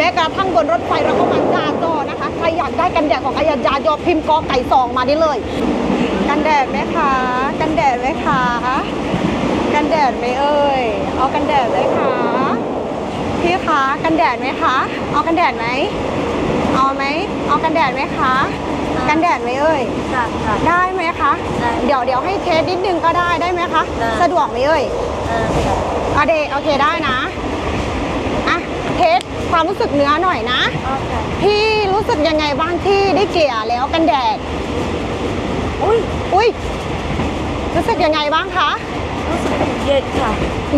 แม้กระทั่งบนรถไฟเราก็มาจาจอนะคะ ใครอยากได้กันแดดของอายาจายอพิมพ์กอไก่ซองมาได้เลย กันแดดไหมคะ กันแดดไหมคะ กันแดดไหมเอ่ย เอากันแดดไหมคะ พี่คะกันแดดไหมคะ เอากันแดดไหมเอาไหมเอากันแดดไหมคะ กันแดดไหมเอ่ยค่ะค่ะได้ไหมคะ ได้เดี๋ยวเดี๋ยวให้เทสนิดนึงก็ได้ได้ไหมคะ ได้ สะดวกไหมเอ่ยเออค่ะอะเดโอเคได้นะอะเทส ความรู้สึกเนื้อหน่อยนะอ๋อค่ะพี่รู้สึกยังไงบ้างที่ได้เกลี่ยแล้วกันแดด อุ้ยอุ้ยรู้สึกยังไงบ้างคะ รู้สึกเย็นค่ะ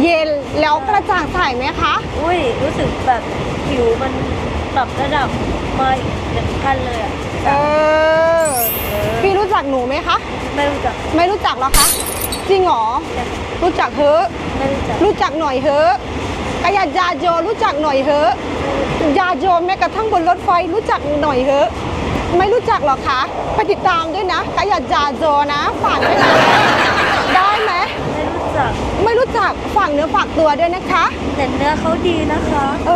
เย็นแล้วกระจ่างใสไหมคะ อุ้ยรู้สึกแบบผิวมันปรับระดับมาอีกหนึ่งขั้นเลยอะเออเออ พี่รู้จักหนูไหมคะ ไม่รู้จัก ไม่รู้จักหรอคะ จริงเหรอ รู้จักเฮอะไม่รู้จักรู้จักหน่อยเฮอะกายายาโยรู้จักหน่อยเฮอะยาโยแม้กระทั่งบนรถไฟรู้จักหน่อยเฮอะ ไม่รู้จักหรอคะไปติดตามด้วยนะกายายาโยนะฝากด้วยนะได้ไหมไม่รู้จัก ไม่รู้จักฝากเนื้อฝากตัวด้วยนะคะ แต่เนื้อเขาดีนะคะ เอ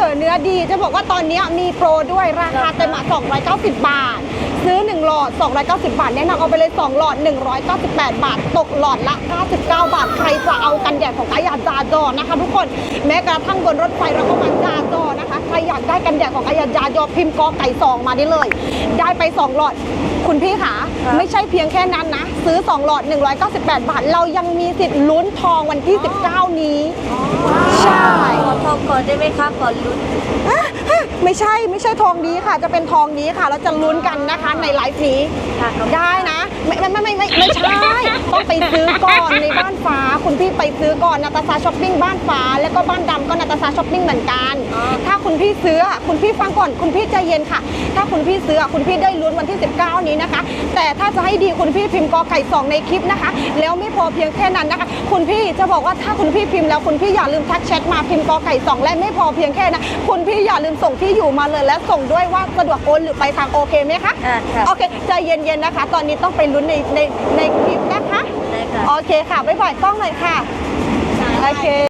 อ เนื้อดีจะบอกว่าตอนนี้มีโปรด้วยราคาเต็มอะ290 บาท ซื้อ 1 หลอด 290 บาท แนะนำเอาไปเลย 2 หลอด 198 บาท ตกหลอดละ 99 บาท ใครจะเอากันแดดของกายาจาจอนะคะ ทุกคน แม้กระทั่งบนรถไฟเราก็มาจาจอนะคะ ใครอยากได้กันแดดของกายาจาจอพิมพ์กอไก่ซองมาได้เลย ได้ไป2หลอด คุณพี่ขาไม่ใช่เพียงแค่นั้นนะ ซื้อ 2 หลอด 198 บาท เรายังมีสิทธิ์ลุ้นทองวันที่ 19 นี้ ใช่ ขอทองก่อนได้ไหมคะก่อนลุ้นอะอะไม่ใช่ไม่ใช่ทองนี้ค่ะ จะเป็นทองนี้ค่ะ เราจะลุ้นกันนะคะในไลฟ์นี้ค่ะขอบคุณได้นะ ไม่ไม่ไม่ไม่ไม่ใช่ต้องไปซื้อก่อนในบ้านฟ้า คุณพี่ไปซื้อก่อนนาตาซาช้อปปิ้งบ้านฟ้า แล้วก็บ้านดำก็นาตาซาช้อปปิ้งเหมือนกันอ๋อถ้าคุณพี่ซื้ออะคุณพี่ฟังก่อนคุณพี่ใจเย็นค่ะ ถ้าคุณพี่ซื้ออะคุณพี่ได้ลุ้นวันที่ 19 นี้นะคะ แต่ถ้าจะให้ดีคุณพี่พิมพ์กอไก่สองในคลิปนะคะ แล้วไม่พอเพียงแค่นั้นนะคะ คุณพี่จะบอกว่าถ้าคุณพี่พิมพ์แล้วคุณพี่อย่าลืมทักแชทมาพิมพ์กอไก่สองและไม่พอเพียงแค่นะคุณพี่อย่าลืมส่งที่อยู่มาเลยและส่งด้วยว่าสะดวกโอนหรือไปทางโอเคไหมคะอ่าค่ะ โอเคใจเย็นๆนะคะ ตอนนี้ต้องไปลุ้นในในในคลิปนะคะได้ค่ะโอเคค่ะ บ๊ายบายกล้องหน่อยค่ะ โอเค